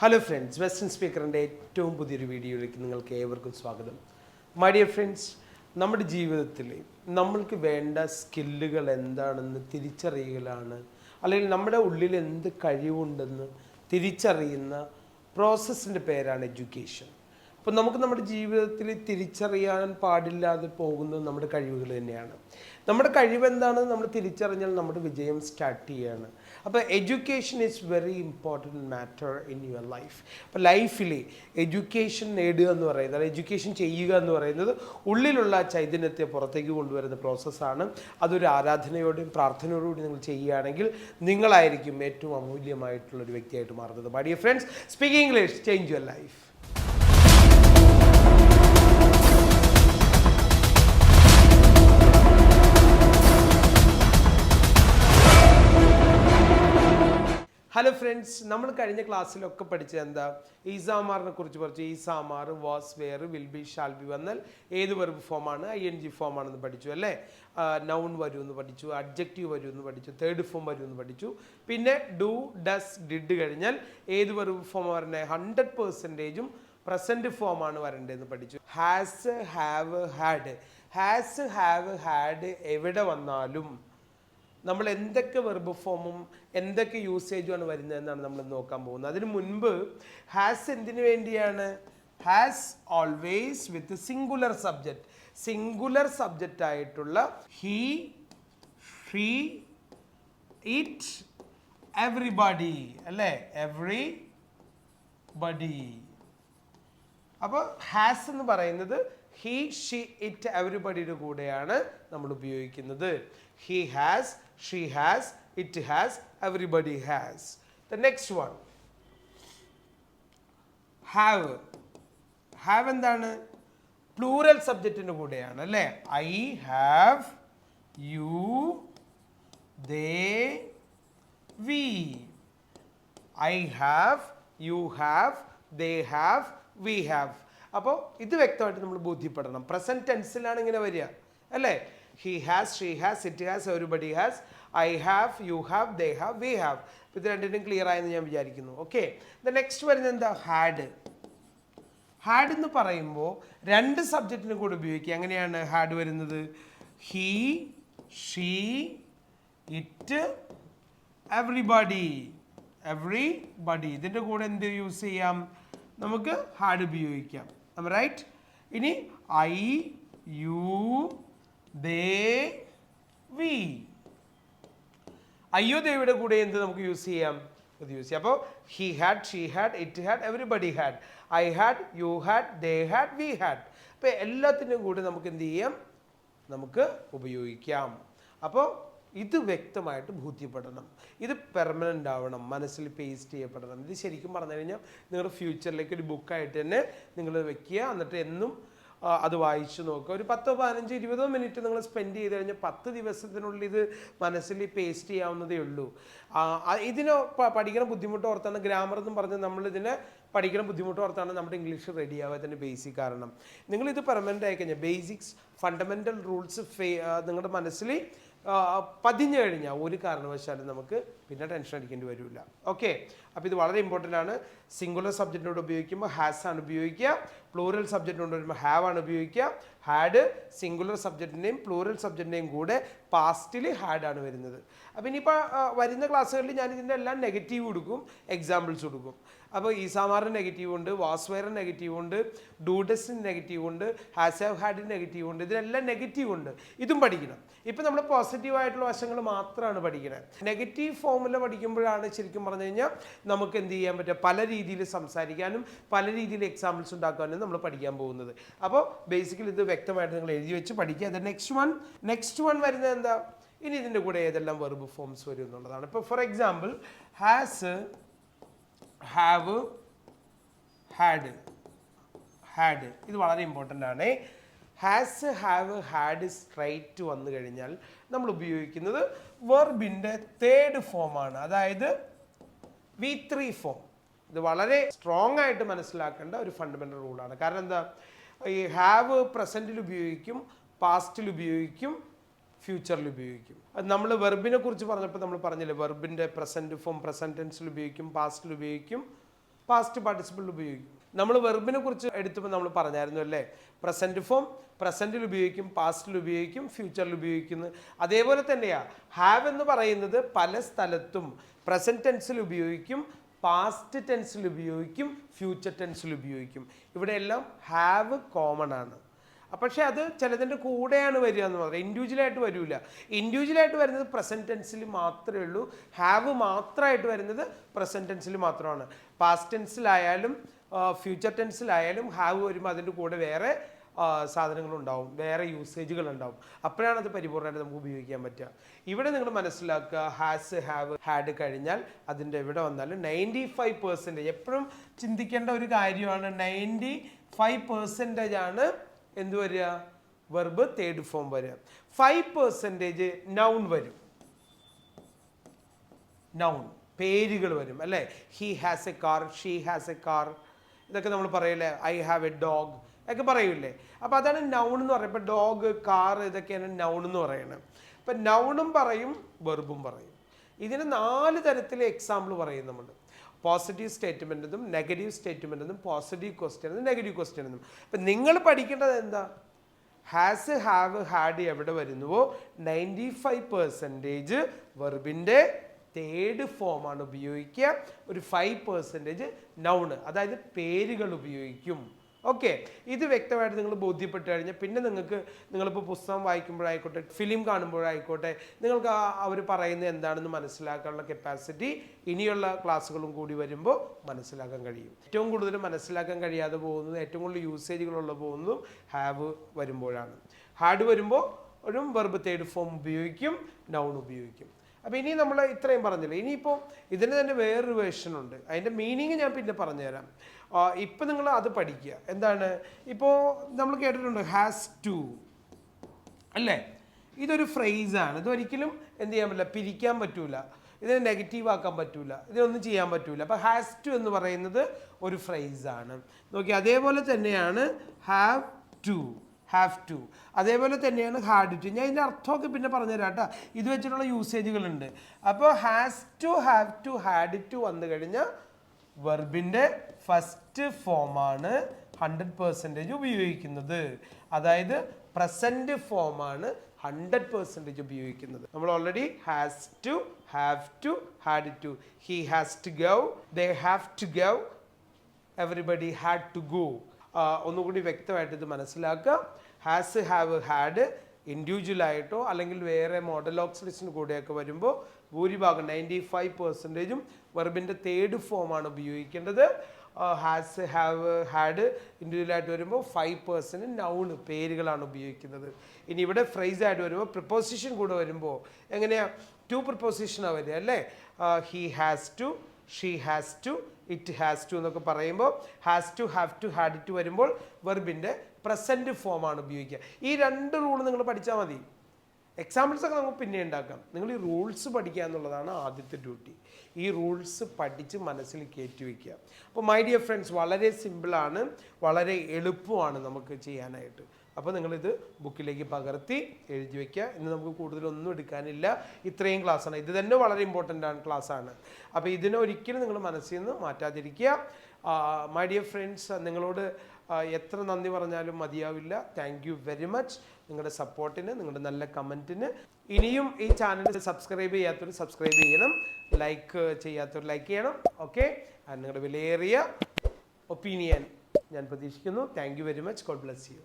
Hello friends western സ്പീക്കറിന്റെ ഏറ്റവും പുതിയൊരു വീഡിയോയിലേക്ക് നിങ്ങൾക്ക് ഏവർക്കും സ്വാഗതം. മൈ ഡിയർ ഫ്രണ്ട്സ് നമ്മുടെ ജീവിതത്തിൽ നമ്മൾക്ക് വേണ്ട സ്കില്ലുകൾ എന്താണെന്ന് തിരിച്ചറിയലാണ്. അല്ലെങ്കിൽ നമ്മുടെ ഉള്ളിൽ എന്ത് കഴിവുണ്ടെന്ന് തിരിച്ചറിയുന്ന പ്രോസസ്സിന്റെ പേരാണ് എഡ്യൂക്കേഷൻ അപ്പോൾ നമുക്ക് നമ്മുടെ ജീവിതത്തിൽ തിരിച്ചറിയാൻ പാടില്ലാതെ പോകുന്നത് നമ്മുടെ കഴിവുകൾ തന്നെയാണ്. നമ്മുടെ കഴിവ് എന്താണ് നമ്മൾ തിരിച്ചറിഞ്ഞാൽ നമ്മുടെ വിജയം സ്റ്റാർട്ട് ചെയ്യാണ്. അപ്പോൾ education is very important matter in your life അപ്പോൾ ലൈഫിൽ എഡ്യൂക്കേഷൻ നേടുക എന്ന് പറയുന്നത് എഡ്യൂക്കേഷൻ ചെയ്യുക എന്ന് പറയുന്നത് ഉള്ളിലുള്ള ചൈതന്യത്തെ പുറത്തേക്ക് കൊണ്ടുവരുന്ന പ്രോസസ്സാണ് അതൊരു ആരാധനയോടെയും പ്രാർത്ഥനയോടുകൂടി നിങ്ങൾ ചെയ്യുകയാണെങ്കിൽ നിങ്ങളായിരിക്കും ഏറ്റവും അമൂല്യമായിട്ടുള്ള ഒരു വ്യക്തിയായിട്ട് മാറുന്നത്. My dear friends speaking English change your life hello friends നമ്മൾ കഴിഞ്ഞ ക്ലാസ്സിലൊക്കെ പഠിച്ചത് എന്താ? ഈസാമാറിനെ കുറിച്ച് പഠിച്ചു. Is am are was were will be shall be വന്നാൽ ഏത് വെർബ് ഫോമാണ് ഐ എൻ ജി ഫോം ആണെന്ന് പഠിച്ചു അല്ലേ? നൗൺ വരുമെന്ന് പഠിച്ചു അഡ്ജക്റ്റീവ് എന്ന് പഠിച്ചു തേർഡ് ഫോം വരുമെന്ന് പഠിച്ചു. പിന്നെ ഡു ഡസ് ഡിഡ് കഴിഞ്ഞാൽ ഏത് വെർബ് ഫോം വരണേ ഹൺഡ്രഡ് പെർസെന്റേജും പ്രസന്റ് ഫോമാണ് വരേണ്ടതെന്ന് പഠിച്ചു. Has have had has have had എവിടെ വന്നാലും നമ്മൾ എന്തൊക്കെ വെർബ് ഫോമും എന്തൊക്കെ യൂസേജുമാണ് വരുന്നതെന്നാണ് നമ്മൾ നോക്കാൻ പോകുന്നത്. അതിന് മുൻപ് ഹാസ് എന്തിനു വേണ്ടിയാണ്? Has always with singular subject singular subject ആയിട്ടുള്ള ഹീ ഷീ ഇറ്റ് എവറിബഡി അല്ലേ? എവറി ബഡി അപ്പോൾ ഹാസ് എന്ന് പറയുന്നത് ഹി ഷീ ഇറ്റ് എവറിബഡിയുടെ കൂടെയാണ് നമ്മൾ ഉപയോഗിക്കുന്നത്. He has she has it has everybody has the next one have have എന്താണ്? പ്ലൂറൽ സബ്ജക്റ്റിന്റെ കൂടെയാണ് അല്ലേ? I have you they we I have you have they have we have അപ്പോൾ ഇത് വ്യക്തമായിട്ട് നമ്മൾ ബോധ്യപ്പെടണം. പ്രസന്റ് ടെൻസിലാണ് ഇങ്ങനെ വരിക അല്ലേ? He has she has it has everybody has I have you have they have we have ഇത് രണ്ടിനും ക്ലിയർ ആയെന്ന് ഞാൻ വിചാരിക്കുന്നു. ഓക്കെ ദ നെക്സ്റ്റ് വരുന്നത് എന്താ? ഹാഡ് ഹാഡ് എന്ന് പറയുമ്പോൾ രണ്ട് സബ്ജക്റ്റിന് കൂടെ ഉപയോഗിക്കുക. എങ്ങനെയാണ് ഹാഡ് വരുന്നത്? He she it everybody everybody ഇതിന്റെ കൂടെ എന്ത് യൂസ് ചെയ്യാം? നമുക്ക് ഹാഡ് ഉപയോഗിക്കാം. റൈറ്റ് ഇനി ഐ യു ദേ വി അയ്യോ ദേവിയുടെ കൂടെ എന്ത് നമുക്ക് യൂസ് ചെയ്യാം? ഇത് യൂസ് ചെയ്യാം. അപ്പോൾ he had she had it had everybody had I had you had they had we had അപ്പോൾ എല്ലാത്തിനും കൂടെ നമുക്ക് എന്ത് ചെയ്യാം? നമുക്ക് ഉപയോഗിക്കാം. അപ്പോൾ ഇത് വ്യക്തമായിട്ട് ബോധ്യപ്പെടണം. ഇത് പെർമനന്റ് ആവണം. മനസ്സിൽ പേസ്റ്റ് ചെയ്യപ്പെടണം. ഇത് ശരിക്കും പറഞ്ഞു കഴിഞ്ഞാൽ നിങ്ങളുടെ ഫ്യൂച്ചറിലേക്ക് ഒരു ബുക്കായിട്ട് തന്നെ നിങ്ങൾ വെക്കുക. എന്നിട്ട് എന്നും അത് വായിച്ചു നോക്കുക. ഒരു പത്തോ പതിനഞ്ചോ ഇരുപതോ മിനിറ്റ് നിങ്ങൾ സ്പെൻഡ് ചെയ്ത് കഴിഞ്ഞാൽ പത്ത് ദിവസത്തിനുള്ളിൽ ഇത് മനസ്സിൽ പേസ്റ്റ് ചെയ്യാവുന്നതേ ഉള്ളൂ. ഇതിന് പഠിക്കണ ബുദ്ധിമുട്ട് ഓർത്താണ് ഗ്രാമർ എന്ന് പറഞ്ഞ് നമ്മൾ ഇതിനെ പഠിക്കണ ബുദ്ധിമുട്ട് ഓർത്താണ് നമ്മുടെ ഇംഗ്ലീഷ് റെഡി ആവാത്തതിന്റെ ബേസിക് കാരണം. നിങ്ങളിത് പെർമനന്റ് ആയി കഴിഞ്ഞാൽ ബേസിക്സ് ഫണ്ടമെന്റൽ റൂൾസ് ഫേ നിങ്ങളുടെ മനസ്സിൽ പതിഞ്ഞു കഴിഞ്ഞാൽ ഒരു കാരണവശാലും നമുക്ക് പിന്നെ ടെൻഷൻ അടിക്കേണ്ടി വരില്ല. ഓക്കെ അപ്പോൾ ഇത് വളരെ ഇമ്പോർട്ടന്റ് ആണ്. സിംഗുലർ സബ്ജക്റ്റിനോട് ഉപയോഗിക്കുമ്പോൾ ഹാസ് ആണ് ഉപയോഗിക്കുക. പ്ലൂറൽ സബ്ജക്റ്റ് വരുമ്പോൾ ഹാവ് ആണ് ഉപയോഗിക്കുക. ഹാഡ് സിംഗുലർ സബ്ജക്റ്റിന്റെയും പ്ലൂറൽ സബ്ജക്റ്റിന്റെയും കൂടെ പാസ്റ്റിൽ ആണ് വരുന്നത്. അപ്പോൾ ഇനിയിപ്പോൾ വരുന്ന ക്ലാസ്സുകളിൽ ഞാൻ ഇതിന്റെ എല്ലാം നെഗറ്റീവ് കൊടുക്കും എക്സാമ്പിൾസ് കൊടുക്കും അപ്പോൾ ഈസാമാറിന് നെഗറ്റീവ് ഉണ്ട് വാസ്വയറിന് നെഗറ്റീവ് ഉണ്ട് ഡൂഡസിന് നെഗറ്റീവ് ഉണ്ട് ഹാസാവ് ഹാഡിന് നെഗറ്റീവ് ഉണ്ട് ഇതിനെല്ലാം നെഗറ്റീവ് ഉണ്ട്. ഇതും പഠിക്കണം. ഇപ്പം നമ്മൾ പോസിറ്റീവ് ആയിട്ടുള്ള വശങ്ങൾ മാത്രമാണ് പഠിക്കുന്നത് നെഗറ്റീവ് ഫോമുല പഠിക്കുമ്പോഴാണ് ശരിക്കും പറഞ്ഞു കഴിഞ്ഞാൽ നമുക്ക് എന്ത് ചെയ്യാൻ പറ്റുക? പല രീതിയിൽ സംസാരിക്കാനും പല രീതിയിൽ എക്സാമ്പിൾസ് ഉണ്ടാക്കാനും നമ്മൾ പഠിക്കാൻ പോകുന്നത്. അപ്പോൾ ബേസിക്കലി ഇത് വ്യക്തമായിട്ട് നിങ്ങൾ എഴുതി വെച്ച് പഠിക്കുക. അത് നെക്സ്റ്റ് വൺ നെക്സ്റ്റ് വൺ വരുന്നത് എന്താ? ഇനി ഇതിന്റെ കൂടെ ഏതെല്ലാം വെർബ് ഫോംസ് വരും എന്നുള്ളതാണ്. ഇപ്പോൾ for example has have had had ഇത് വളരെ ഇമ്പോർട്ടന്റ് ആണ്. ഹാസ് ഹാവ് ഹാഡ് സ്ട്രൈറ്റ് വന്നു കഴിഞ്ഞാൽ നമ്മൾ ഉപയോഗിക്കുന്നത് വെർബിന്റെ തേർഡ് ഫോമാണ് അതായത് വി ത്രീ ഫോം ഇത് വളരെ സ്ട്രോങ് ആയിട്ട് മനസ്സിലാക്കേണ്ട ഒരു ഫണ്ടമെന്റൽ റൂളാണ് കാരണം എന്താ? ഈ ഹാവ് പ്രസന്റിൽ ഉപയോഗിക്കും പാസ്റ്റിൽ ഉപയോഗിക്കും ഫ്യൂച്ചറിൽ ഉപയോഗിക്കും. അത് നമ്മൾ വെർബിനെ കുറിച്ച് പറഞ്ഞപ്പോൾ നമ്മൾ പറഞ്ഞില്ലേ വെർബിന്റെ പ്രസന്റ് ഫോം പ്രസന്റ് ടെൻസിൽ ഉപയോഗിക്കും പാസ്റ്റിൽ ഉപയോഗിക്കും പാസ്റ്റ് പാർട്ടിസിപ്പിൾ ഉപയോഗിക്കും. നമ്മൾ വെർബിനെ കുറിച്ച് എടുത്തപ്പോൾ നമ്മൾ പറഞ്ഞായിരുന്നു അല്ലേ? പ്രസന്റ് ഫോം പ്രസന്റിൽ ഉപയോഗിക്കും പാസ്റ്റിൽ ഉപയോഗിക്കും ഫ്യൂച്ചറിൽ ഉപയോഗിക്കുന്നു. അതേപോലെ തന്നെയാ ഹാവ് എന്ന് പറയുന്നത് പല സ്ഥലത്തും പ്രസന്റ് ടെൻസിൽ ഉപയോഗിക്കും പാസ്റ്റ് ടെൻസിൽ ഉപയോഗിക്കും ഫ്യൂച്ചർ ടെൻസിൽ ഉപയോഗിക്കും. ഇവിടെ എല്ലാം ഹാവ് കോമൺ ആണ് പക്ഷേ അത് ചിലതിന്റെ കൂടെയാണ് വരിക എന്ന് പറയുന്നത് ഇൻഡിവിജ്വലായിട്ട് വരില്ല ഇൻഡിവിജ്വലായിട്ട് വരുന്നത് പ്രസന്റ് ടെൻസിൽ മാത്രമേ ഉള്ളൂ. ഹാവ് മാത്രമായിട്ട് വരുന്നത് പ്രസന്റ് ടെൻസിൽ മാത്രമാണ്. പാസ്റ്റ് ടെൻസിലായാലും ഫ്യൂച്ചർ ടെൻസിലായാലും ഹാവ് വരുമ്പോൾ അതിന്റെ കൂടെ വേറെ സാധനങ്ങളുണ്ടാവും. വേറെ യൂസേജുകൾ ഉണ്ടാവും അപ്പോഴാണ് അത് പരിപൂർണമായിട്ട് നമുക്ക് ഉപയോഗിക്കാൻ പറ്റുക. ഇവിടെ നിങ്ങൾ മനസ്സിലാക്കുക ഹാസ് ഹാവ് ഹാഡ് കഴിഞ്ഞാൽ അതിന്റെ എവിടെ വന്നാലും നയന്റി ഫൈവ് പെർസെന്റേജ് എപ്പോഴും ചിന്തിക്കേണ്ട ഒരു കാര്യമാണ്. നയന്റി ഫൈവ് പെർസെന്റേജ് ആണ് എന്ത് വരിക? വെർബ് തേർഡ് ഫോം വരിക. ഫൈവ് പെർസെന്റേജ് നൗൺ വരും. നൗൺ പേരുകൾ വരും അല്ലേ? He has a car she has a car ഇതൊക്കെ നമ്മൾ പറയില്ലേ? ഐ ഹാവ് എ ഡോഗ് ഒക്കെ പറയൂലേ. അപ്പോൾ അതാണ് നൗൺ എന്ന് പറയുമ്പോൾ ഡോഗ് കാർ ഇതൊക്കെയാണ് നൗൺ എന്ന് പറയുന്നത് അപ്പം നൗണും പറയും വെർബും പറയും. ഇതിന് നാല് തരത്തിലെ എക്സാമ്പിൾ പറയും നമ്മൾ പോസിറ്റീവ് സ്റ്റേറ്റ്മെന്റ് എന്നും നെഗറ്റീവ് സ്റ്റേറ്റ്മെന്റ് എന്നും പോസിറ്റീവ് ക്വസ്റ്റ്യൻ എന്നും നെഗറ്റീവ് ക്വസ്റ്റ്യൻ എന്നും അപ്പം നിങ്ങൾ പഠിക്കേണ്ടത് എന്താ? ഹാസ് ഹാവ് ഹാഡ് എവിടെ വരുന്നുവോ? നയന്റി ഫൈവ് പെർസെന്റേജ് വെർബിന്റെ തേർഡ് ഫോമാണ് ഉപയോഗിക്കുക. ഒരു ഫൈവ് പെർസെന്റേജ് നൗണ് അതായത് പേരുകൾ ഉപയോഗിക്കും. ഓക്കെ ഇത് വ്യക്തമായിട്ട് നിങ്ങൾ ബോധ്യപ്പെട്ട് കഴിഞ്ഞാൽ പിന്നെ നിങ്ങൾക്ക് നിങ്ങളിപ്പോൾ പുസ്തകം വായിക്കുമ്പോഴായിക്കോട്ടെ ഫിലിം കാണുമ്പോഴായിക്കോട്ടെ നിങ്ങൾക്ക് അവർ പറയുന്നത് എന്താണെന്ന് മനസ്സിലാക്കാനുള്ള കപ്പാസിറ്റി ഇനിയുള്ള ക്ലാസ്സുകളും കൂടി വരുമ്പോൾ മനസ്സിലാക്കാൻ കഴിയും. ഏറ്റവും കൂടുതൽ മനസ്സിലാക്കാൻ കഴിയാതെ പോകുന്നത് ഏറ്റവും കൂടുതൽ യൂസേജുകളുള്ള പോകുന്നതും ഹാവ് വരുമ്പോഴാണ്. ഹാഡ് വരുമ്പോൾ ഒരു വെർബ് തേർഡ് ഫോം ഉപയോഗിക്കും നൗൺ ഉപയോഗിക്കും. അപ്പോൾ ഇനി നമ്മൾ ഇത്രയും പറഞ്ഞില്ല? ഇനിയിപ്പോൾ ഇതിന് തന്നെ വേറൊരു വേർഷൻ ഉണ്ട്. അതിന്റെ മീനിങ് ഞാൻ പിന്നെ പറഞ്ഞുതരാം. ഇപ്പം നിങ്ങൾ അത് പഠിക്കുക. എന്താണ്? ഇപ്പോൾ നമ്മൾ കേട്ടിട്ടുണ്ട് ഹാസ് ടു അല്ലേ? ഇതൊരു ഫ്രേസാണ് ഇതൊരിക്കലും എന്ത് ചെയ്യാൻ പറ്റില്ല. പിരിക്കാൻ പറ്റൂല. ഇതിനെ നെഗറ്റീവ് ആക്കാൻ പറ്റൂല. ഇതിനൊന്നും ചെയ്യാൻ പറ്റൂല. അപ്പോൾ ഹാസ് ടു എന്ന് പറയുന്നത് ഒരു ഫ്രേസാണ് നോക്കി അതേപോലെ തന്നെയാണ് ഹാവ് ടു ഹാവ് ടു അതേപോലെ തന്നെയാണ് ഹാഡ് ടു ഞാൻ ഇതിന്റെ അർത്ഥമൊക്കെ പിന്നെ പറഞ്ഞുതരാം കേട്ടോ. ഇത് വെച്ചിട്ടുള്ള യൂസേജുകളുണ്ട് അപ്പോൾ has to have to had to വന്നു കഴിഞ്ഞാൽ വെർബിന്റെ ഫസ്റ്റ് ഫോമാണ് ഹൺഡ്രഡ് പെർസെന്റേജ് ഉപയോഗിക്കുന്നത്. അതായത് പ്രസന്റ് ഫോമാണ് ഹൺഡ്രഡ് പെർസെന്റേജ് ഉപയോഗിക്കുന്നത്. നമ്മൾ already has to have to had to he has to give they have to give everybody had to go ഒന്നുകൂടി വ്യക്തമായിട്ട് ഇത് മനസ്സിലാക്കുക. ഹാസ് ഹാവ് ഹാഡ് ഇൻഡിവിജ്വൽ ആയിട്ടോ അല്ലെങ്കിൽ വേറെ മോഡൽ ഓക്സിഡേഷന് കൂടെയൊക്കെ വരുമ്പോൾ ഭൂരിഭാഗം നയന്റി ഫൈവ് പെർസെന്റേജും വെർബിന്റെ തേർഡ് ഫോമാണ് ഉപയോഗിക്കേണ്ടത്. ഹാസ് ഹാവ് ഹാഡ് ഇൻഡിവിജ്വലായിട്ട് വരുമ്പോൾ ഫൈവ് പെർസെന്റ് നൗണ് പേരുകളാണ് ഉപയോഗിക്കുന്നത്. ഇനി ഇവിടെ ഫ്രൈസ് ആയിട്ട് വരുമ്പോൾ പ്രിപ്പോസിഷൻ കൂടെ വരുമ്പോൾ എങ്ങനെയാണ് ടു പ്രിപ്പോസിഷനാണ് വരിക അല്ലേ? He has to she has to it has to എന്നൊക്കെ പറയുമ്പോൾ has to have to had to വരുമ്പോൾ വെർബിന്റെ പ്രസന്റ് ഫോമാണ് ഉപയോഗിക്കുക. ഈ രണ്ട് റൂൾ നിങ്ങൾ പഠിച്ചാൽ മതി. എക്സാമ്പിൾസ് ഒക്കെ നമുക്ക് പിന്നെ ഉണ്ടാക്കാം. നിങ്ങൾ ഈ റൂൾസ് പഠിക്കുക എന്നുള്ളതാണ് ആദ്യത്തെ ഡ്യൂട്ടി ഈ റൂൾസ് പഠിച്ച് മനസ്സിൽ കയറ്റി വയ്ക്കുക അപ്പോൾ മൈ ഡിയർ ഫ്രണ്ട്സ് വളരെ സിമ്പിളാണ് വളരെ എളുപ്പമാണ് നമുക്ക് ചെയ്യാനായിട്ട്. അപ്പോൾ നിങ്ങളിത് ബുക്കിലേക്ക് പകർത്തി എഴുതി വയ്ക്കുക ഇന്ന് നമുക്ക് കൂടുതലൊന്നും എടുക്കാനില്ല. ഇത്രയും ക്ലാസ്സാണ് ഇത് തന്നെ വളരെ ഇമ്പോർട്ടന്റ് ആണ് ക്ലാസ്സാണ് അപ്പോൾ ഇതിനെ ഒരിക്കലും നിങ്ങൾ മനസ്സിൽ നിന്ന് മാറ്റാതിരിക്കുക. മൈ ഡിയർ ഫ്രണ്ട്സ് നിങ്ങളോട് എത്ര നന്ദി പറഞ്ഞാലും മതിയാവില്ല. താങ്ക് യു വെരി മച്ച് നിങ്ങളുടെ സപ്പോർട്ടിന് നിങ്ങളുടെ നല്ല കമന്റിന് ഇനിയും ഈ ചാനൽ സബ്സ്ക്രൈബ് ചെയ്യാത്തവർ സബ്സ്ക്രൈബ് ചെയ്യണം. ലൈക്ക് ചെയ്യാത്തവർ ലൈക്ക് ചെയ്യണം. ഓക്കെ നിങ്ങളുടെ വിലയേറിയ ഒപ്പീനിയൻ ഞാൻ പ്രതീക്ഷിക്കുന്നു. Thank you very much God bless you